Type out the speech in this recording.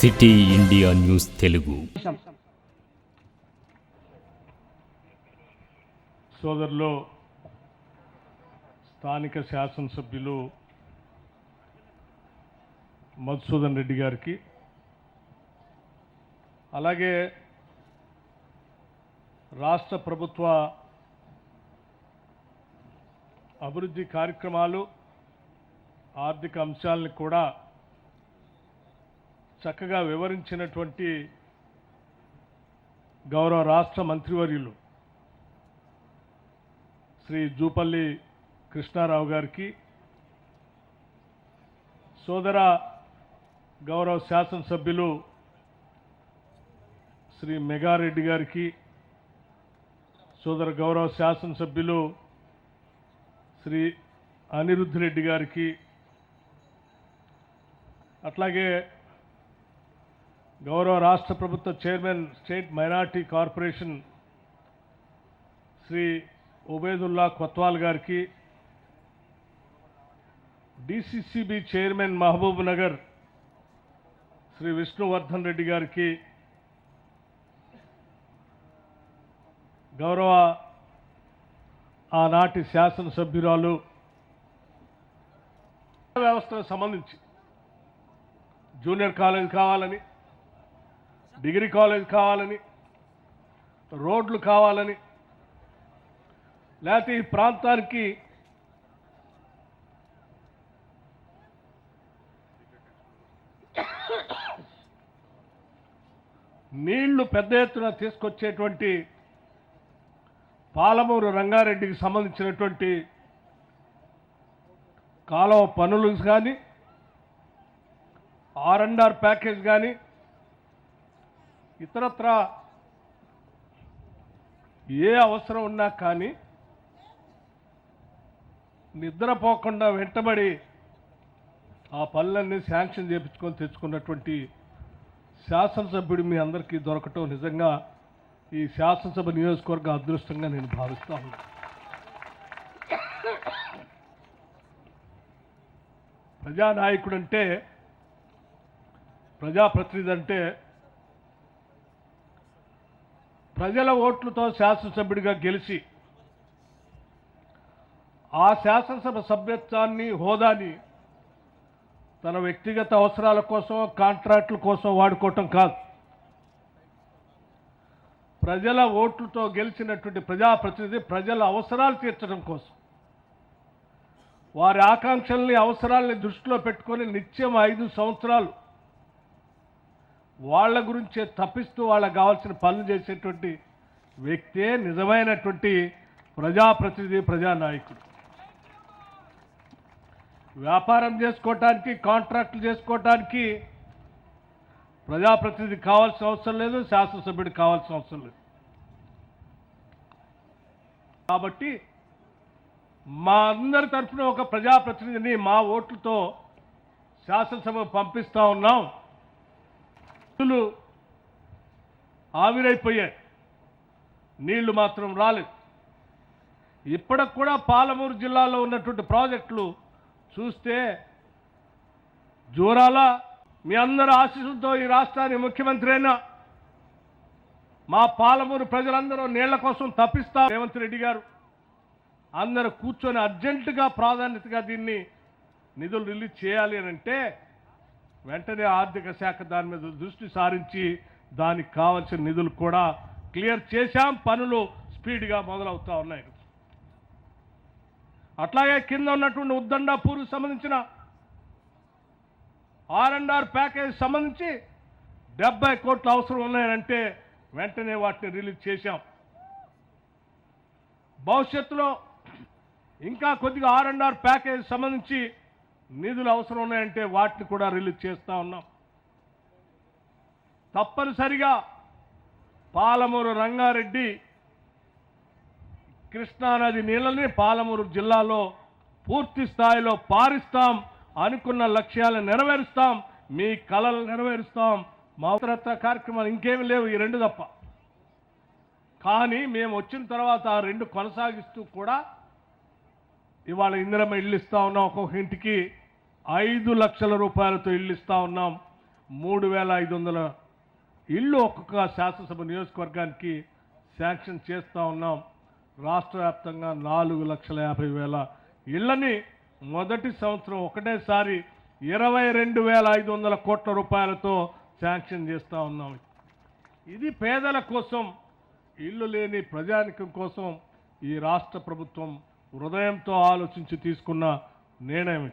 City India news Telugu. సోదరులు స్థానిక శాసనసభ్యులు మధుసూదన్ రెడ్డి గారికి అలాగే రాష్ట్ర ప్రభుత్వ అభివృద్ధి కార్యక్రమాలు ఆర్థిక అంశాలను కూడా చక్కగా వివరించినటువంటి గౌరవ రాష్ట్ర మంత్రివర్యులు శ్రీ జూపల్లి కృష్ణారావు గారికి సోదర గౌరవ శాసనసభ్యులు శ్రీ మెగారెడ్డి గారికి సోదర గౌరవ శాసనసభ్యులు శ్రీ అనిరుద్ధ్ రెడ్డి గారికి అట్లాగే గౌరవ రాష్ట్ర ప్రభుత్వ chairman state minority corporation Shri Ubedulla Kotwal గారికి DCCB chairman Mahabubnagar Shri Vishnuvardhan Reddy గారికి గౌరవ ఆనాటి శాసనసభ్యురాలు వ్యవస్థకు సంబంధించి జూనియర్ కాలేజ్ కావాలని డిగ్రీ కాలేజ్ కావాలని రోడ్లు కావాలని లేకపోతే ఈ ప్రాంతానికి నీళ్ళు పెద్ద ఎత్తున తీసుకొచ్చేటువంటి పాలమూరు రంగారెడ్డికి సంబంధించినటువంటి కాలువ పనులు కానీ ఆర్ అండ్ ఆర్ ప్యాకేజ్ కానీ ఇతరత్ర ఏ అవసరం ఉన్నా కానీ నిద్రపోకుండా వెంటబడి ఆ పనులన్నీ శాంక్షన్ చేయించుకొని తెచ్చుకున్నటువంటి శాసనసభ్యుడు మీ అందరికీ దొరకటం నిజంగా ఈ శాసనసభ నియోజకవర్గ అదృష్టంగా నేను భావిస్తాను ప్రజానాయకుడు అంటే ప్రజాప్రతినిధి అంటే ప్రజల ఓట్లతో శాసనసభ్యుడిగా గెలిచి ఆ శాసనసభ సభ్యత్వాన్ని హోదాని తన వ్యక్తిగత అవసరాల కోసం కాంట్రాక్టుల కోసం వాడుకోవటం కాదు. ప్రజల ఓట్లతో గెలిచినటువంటి ప్రజాప్రతినిధి ప్రజల అవసరాలు తీర్చడం కోసం. వారి ఆకాంక్షల్ని అవసరాలని దృష్టిలో పెట్టుకొని నిత్యం ఐదు సంవత్సరాలు వాళ్ళ గురించే తప్పిస్తూ వాళ్ళకు కావాల్సిన పనులు చేసేటువంటి వ్యక్తే నిజమైనటువంటి ప్రజాప్రతినిధి ప్రజానాయకుడు. వ్యాపారం చేసుకోవటానికి కాంట్రాక్టులు చేసుకోవటానికి ప్రజాప్రతినిధి కావాల్సిన అవసరం లేదు శాసనసభ్యుడు కావాల్సిన అవసరం లేదు. కాబట్టి మా అందరి తరఫున ఒక ప్రజాప్రతినిధిని మా ఓట్లతో శాసనసభ పంపిస్తూ ఉన్నాం. నీళ్ళు ఆవిరైపోయాయి. నీళ్ళు మాత్రం రాలేదు. ఇప్పటికి కూడా పాలమూరు జిల్లాలో ఉన్నటువంటి ప్రాజెక్టులు చూస్తే జోరాల. మీ అందరి ఆశీస్సులతో ఈ రాష్ట్రానికి ముఖ్యమంత్రి అయినా మా పాలమూరు ప్రజలందరూ నీళ్ళ కోసం తప్పిస్తా రేవంత్ రెడ్డి గారు. అందరూ కూర్చొని అర్జెంటుగా ప్రాధాన్యతగా దీన్ని నిధులు రిలీజ్ చేయాలి అని అంటే వెంటనే ఆర్థిక శాఖ దాని మీద దృష్టి సారించి దానికి కావాల్సిన నిధులు కూడా క్లియర్ చేశాం. పనులు స్పీడ్గా మొదలవుతూ ఉన్నాయి. అట్లాగే కింద ఉన్నటువంటి ఉద్దండాపూర్కి సంబంధించిన ఆర్ అండ్ ఆర్ ప్యాకేజ్ సంబంధించి డెబ్బై కోట్లు అవసరం ఉన్నాయంటే వెంటనే వాటిని రిలీజ్ చేశాం. భవిష్యత్తులో ఇంకా కొద్దిగా ఆర్ అండ్ ఆర్ ప్యాకేజ్ సంబంధించి నిధులు అవసరం ఉన్నాయంటే వాటిని కూడా రిలీజ్ చేస్తూ ఉన్నాం. తప్పనిసరిగా పాలమూరు రంగారెడ్డి కృష్ణానది నీళ్ళని పాలమూరు జిల్లాలో పూర్తి స్థాయిలో పారిస్తాం అనుకున్న లక్ష్యాలను నెరవేరుస్తాం. మీ కళలు నెరవేరుస్తాం. మా ఉత్తరత్వ కార్యక్రమాలు ఇంకేమి లేవు ఈ రెండు తప్ప. కానీ మేము వచ్చిన తర్వాత ఆ రెండు కొనసాగిస్తూ కూడా ఇవాళ ఇందిరమ్మ ఇల్లు ఇస్తా ఉన్నాం ఒక్కొక్క ఇంటికి. ఐదు లక్షల రూపాయలతో ఇల్లు ఇస్తా ఉన్నాం. మూడు వేల ఐదు వందల ఇల్లు ఒక్కొక్క శాసనసభ నియోజకవర్గానికి శాంక్షన్ చేస్తూ ఉన్నాం. రాష్ట్ర వ్యాప్తంగా నాలుగు లక్షల యాభై వేల ఇళ్ళని మొదటి సంవత్సరం ఒకటేసారి ఇరవై రెండు వేల ఐదు వందల కోట్ల రూపాయలతో శాంక్షన్ చేస్తూ ఉన్నాం. ఇది పేదల కోసం ఇల్లు లేని ప్రజానికం కోసం ఈ రాష్ట్ర ప్రభుత్వం హృదయంతో ఆలోచించి తీసుకున్న నిర్ణయం